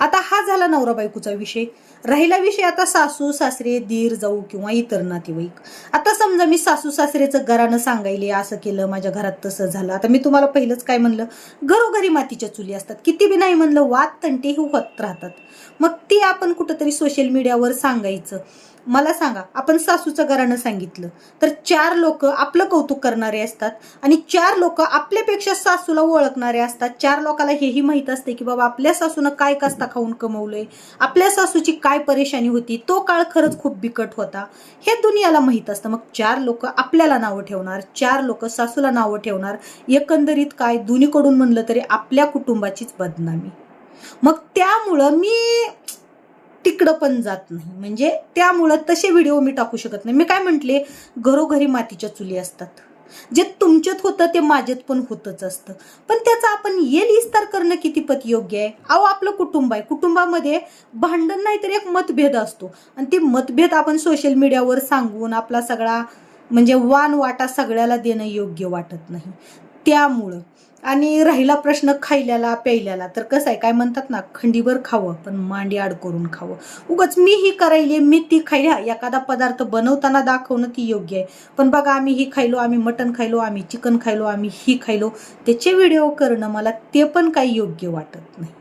आता हा झाला नवरा बायकोचा विषय. राहिला विषय आता सासू सासरे दीर जाऊ किंवा इतर नातेवाईक. आता समजा मी सासू सासरेचं घरानं सांगायले असं केलं माझ्या घरात तसं झालं. आता मी तुम्हाला पहिलंच काय म्हणलं? घरोघरी मातीच्या चुली असतात. किती बी नाही म्हणलं वाद तंटे हे होत राहतात. मग ती आपण कुठंतरी सोशल मीडियावर सांगायचं. मला सांगा आपण सासूचं घरानं सांगितलं तर चार लोक आपलं कौतुक करणारे असतात आणि चार लोक आपल्यापेक्षा सासूला ओळखणारे असतात. चार लोकाला हेही माहीत असते की बाबा आपल्या सासूनं काय कसता खाऊन कमवलंय. आपल्या सासूची काय परेशानी होती तो काळ खरंच खूप बिकट होता. हे दुनियाला माहीत असतं. मग चार लोक आपल्याला नावं ठेवणार चार लोक सासूला नावं ठेवणार एकंदरीत काय दोन्हीकडून म्हणलं तरी आपल्या कुटुंबाचीच बदनामी. मग त्यामुळं मी तिकडं पण जात नाही. म्हणजे त्यामुळं तसे व्हिडिओ मी टाकू शकत नाही. मी काय म्हंटले? घरोघरी मातीच्या चुली असतात. जे तुमच्यात होतं ते माझ्यात पण होतच असतं. पण त्याचा आपण येल इस्तार करणं कितीपत योग्य आहे? अहो आपलं कुटुंब आहे. कुटुंबामध्ये भांडण नाही तर एक मतभेद असतो. आणि ते मतभेद आपण सोशल मीडियावर सांगून आपला सगळा म्हणजे वान वाटा सगळ्याला देणं योग्य वाटत नाही. त्यामुळं. आणि राहिला प्रश्न खायल्याला प्यायल्याला. तर कसं आहे काय म्हणतात ना खंडीभर खावं पण मांडी आड करून खावं. उगाच मी ही करायली मी ती खायल्या. एखादा पदार्थ बनवताना दाखवणं ती योग्य आहे. पण बघा आम्ही ही खायलो आम्ही मटण खायलो आम्ही चिकन खायलो आम्ही ही खायलो. त्याचे व्हिडिओ करणं मला ते पण काही योग्य वाटत नाही.